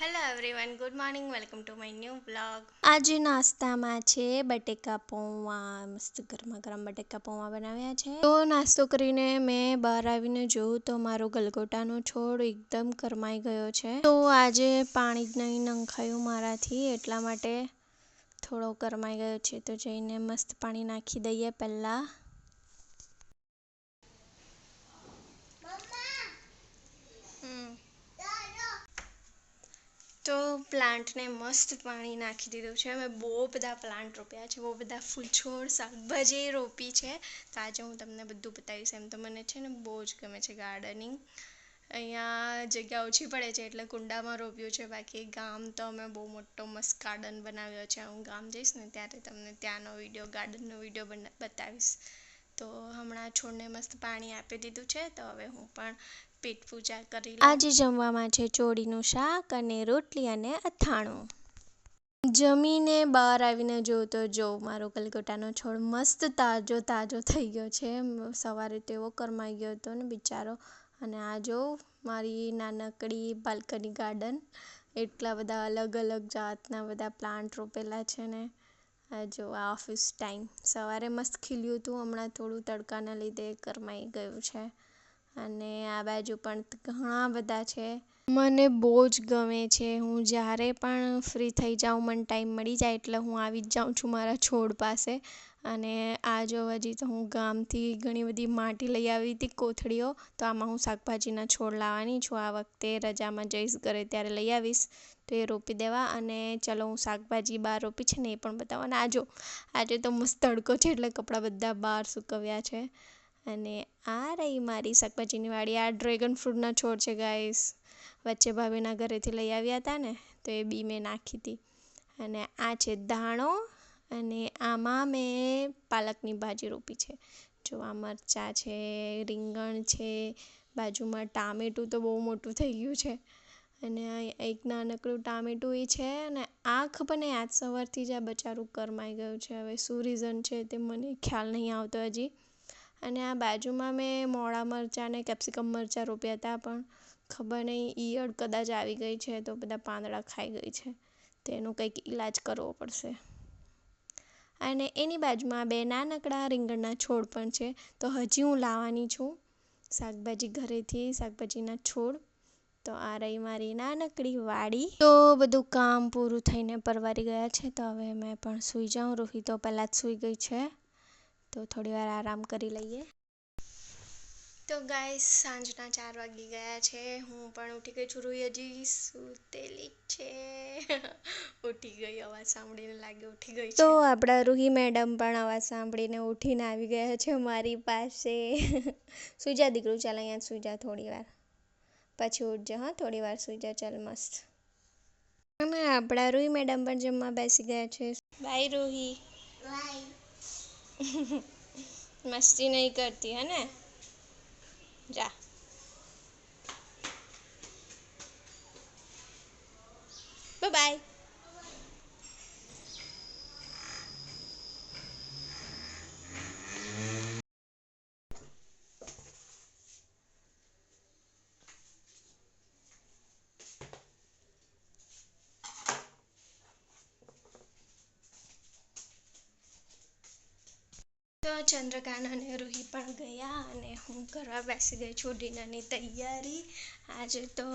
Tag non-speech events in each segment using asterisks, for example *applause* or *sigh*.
Hello everyone good morning welcome to my new blog આજે નાસ્તામાં છે બટેકા પૌવા, મસ્ત ગરમા ગરમ બટેકા પૌવા બનાવ્યા છે. તો નાસ્તો કરીને મેં બહાર આવીને જોયું તો મારો ગલગોટાનો છોડ એકદમ કરમાઈ ગયો છે. તો આજે પાણી જ નહીં નંખાયું મારાથી, એટલા માટે થોડો કરમાઈ ગયો છે. તો જઈને મસ્ત પાણી નાખી દઈએ પહેલાં. તો પ્લાન્ટને મસ્ત પાણી નાખી દીધું છે. મેં બહુ બધા પ્લાન્ટ રોપ્યા છે. બહુ બધા ફૂલ છોડ શાકભાજી રોપી છે. તો આજે હું તમને બધું બતાવીશ. એમ તો મને છે ને બહુ જ ગમે છે ગાર્ડનિંગ અહીંયા જગ્યા ઓછી પડે છે એટલે કુંડામાં રોપ્યું છે. બાકી ગામ તો અમે બહુ મોટો મસ્ત ગાર્ડન બનાવ્યો છે. હું ગામ જઈશ ને ત્યારે તમને ત્યાંનો વીડિયો ગાર્ડનનો વીડિયો બતાવીશ. તો હમણાં છોડને મસ્ત પાણી આપી દીધું છે, તો હવે હું પણ પેટ પૂજા કરી આજે જમવામાં છે ચોળીનું શાક અને રોટલી અને અથાણું. જમીને બહાર આવીને જોઉં તો જો મારો કલકોટાનો છોડ મસ્ત તાજો તાજો થઈ ગયો છે. સવારે તો એવો કરમાઈ ગયો હતો ને બિચારો. અને આ જો મારી નાનકડી બાલ્કની ગાર્ડન એટલા બધા અલગ અલગ જાતના બધા પ્લાન્ટ રોપેલા છે ને. આ જો આ ઓફિસ ટાઈમ. સવારે મસ્ત ખીલ્યું હતું, હમણાં થોડું તડકાના લીધે કરમાઈ ગયું છે. અને આ બાજુ પણ ઘણા બધા છે. મને બહુ જ ગમે છે. હું જ્યારે પણ ફ્રી થઈ જાઉં, મને ટાઈમ મળી જાય એટલે હું આવી જ જાઉં છું મારા છોડ પાસે. અને આ જોવા જઈએ તો હું ગામથી ઘણી બધી માટી લઈ આવી હતી કોથળીઓ. તો આમાં હું શાકભાજીના છોડ લાવવાની છું. આ વખતે રજામાં જઈશ ઘરે ત્યારે લઈ આવીશ. તો એ રોપી દેવા અને ચલો હું શાકભાજી બહાર રોપી છે ને એ પણ બતાવો અને આજો આજે તો મસ્ત તડકો છે એટલે કપડાં બધા બહાર સૂકવ્યા છે. અને આ રહી મારી શાકભાજીની વાડી. આ ડ્રેગન ફ્રૂટના છોડ છે ગાઈસ. વચ્ચે ભાભીના ઘરેથી લઈ આવ્યા હતા ને, તો એ બી મેં નાખી હતી. અને આ છે ધાણો અને આમાં મેં પાલકની ભાજી રોપી છે. જો આ મરચાં છે, રીંગણ છે, બાજુમાં ટામેટું તો બહુ મોટું થઈ ગયું છે. અને એક નાનકડું ટામેટું એ છે અને આ ખબર નહીં આજ સવારથી જ આ બચારું કરમાઈ ગયું છે. હવે શું રીઝન છે તે મને ખ્યાલ નહીં આવતો હજી. અને આ બાજુમાં મેં મોળા મરચાં અને કેપ્સિકમ મરચાં રોપ્યા હતા પણ ખબર નહીં, ઈયળ કદાચ આવી ગઈ છે તો બધા પાંદડા ખાઈ ગઈ છે. તેનો કંઈક ઈલાજ કરવો પડશે. અને એની બાજુમાં બે નાનકડા રીંગણના છોડ પણ છે. તો હજી હું લાવવાની છું. શાકભાજી ઘરેથી શાકભાજીના છોડ. તો આ રહી મારી નાનકડી વાડી. તો બધું કામ પૂરું થઈને પરવારી ગયા છે. તો હવે મેં પણ સૂઈ જાઉં. રોહી તો પહેલાં જ સૂઈ ગઈ છે. તો થોડી વાર આરામ કરી લઈએ. તો ગાઈસ સાંજના ચાર વાગી ગયા છે. હું પણ ઉઠી ગઈ છું. રૂઈ હજી સૂતેલી છે. *laughs* ઉઠી ગઈ અવાજ સાંભળીને લાગે ઉઠી ગઈ તો આપણા રૂહી મેડમ પણ અવાજ સાંભળીને ઉઠીને આવી ગયા છે મારી પાસે. *laughs* સુજા દીકરું ચાલ અહીંયા સુજા થોડી વાર. પછી ઉઠજે હા થોડી વાર સુજા ચાલ મસ્ત. અને આપણા રૂહી મેડમ પણ જમવા બેસી ગયા છે. બાય રૂહી. બાય *laughs* મસ્તી નહીં કરતી હે ને? જા બાય તો ચંદ્રકાંત અને રૂહી પણ ગયા અને હું કરવા બેસી ગઈ છું ડિનરની તૈયારી. આજે તો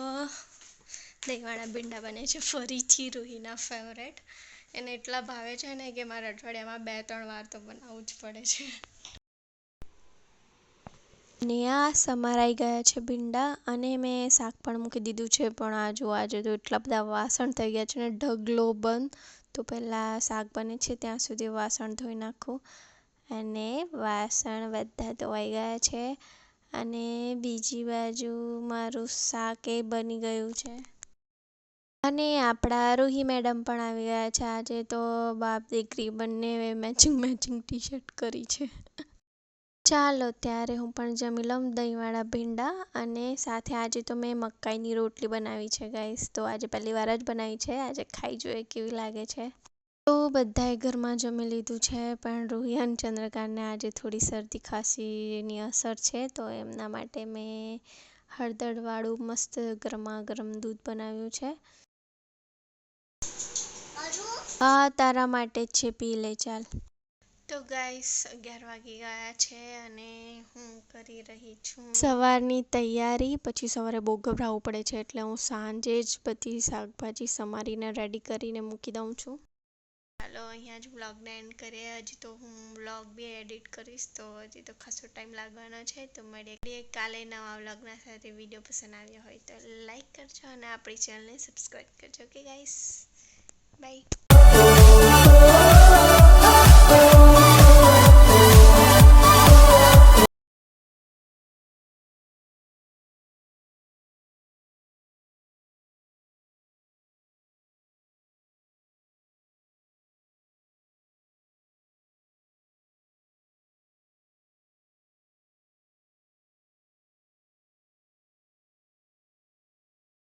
દહીંવાળા ભીંડા બને છે ફરીથી રૂહીના ફેવરેટ એને એટલા ભાવે છે ને કે મારા અઠવાડિયામાં બે, ત્રણ વાર તો બનાવવું જ પડે છે. ને આ સમારાઈ ગયા છે ભીંડા અને મેં શાક પણ મૂકી દીધું છે, પણ આ જો આજે તો એટલા બધા વાસણ થઈ ગયા છે ને ઢગલો બંધ. તો પહેલાં શાક બને છે, ત્યાં સુધી વાસણ ધોઈ નાખું. અને વાસણ બધા ધોવાઈ ગયા છે અને બીજી બાજુ મારું શાક એ બની ગયું છે. અને આપણા રૂહી મેડમ પણ આવી ગયા છે. આજે તો બાપ દીકરી બંને મેચિંગ મેચિંગ ટી શર્ટ કરી છે. ચાલો, ત્યારે હું પણ જમી લઉં દહીંવાળા ભીંડા અને સાથે આજે તો મેં મકાઈની રોટલી બનાવી છે ગાઈસ તો આજે પહેલી વાર જ બનાવી છે. આજે ખાઈ જોઈએ કેવી લાગે છે. તો બધાએ ઘરમાં જમી લીધું છે પણ રૂહી અને ચંદ્રકાંતને આજે થોડી શરદી ખાંસીની અસર છે તો એમના માટે મેં હળદરવાળું મસ્ત ગરમા ગરમ દૂધ બનાવ્યું છે. આ તારા માટે જ છે પી લે ચાલ. તો ગાઈસ અગિયાર વાગી ગયા છે અને હું કરી રહી છું. સવારની તૈયારી પછી સવારે બહુ ગભરાવું પડે છે એટલે હું સાંજે જ બધી શાકભાજી સમારીને રેડી કરીને મૂકી દઉં છું. ચાલો અહીંયા જ વ્લોગને એન્ડ કરીએ. હજી તો હું વ્લોગ બી એડિટ કરીશ, તો હજી તો ખાસો ટાઈમ લાગવાનો છે. તો મળીએ કાલે નવા વ્લોગના સાથે વીડિયો પસંદ આવ્યો હોય તો લાઈક કરજો અને આપણી ચેનલને સબસ્ક્રાઈબ કરજો. Okay guys by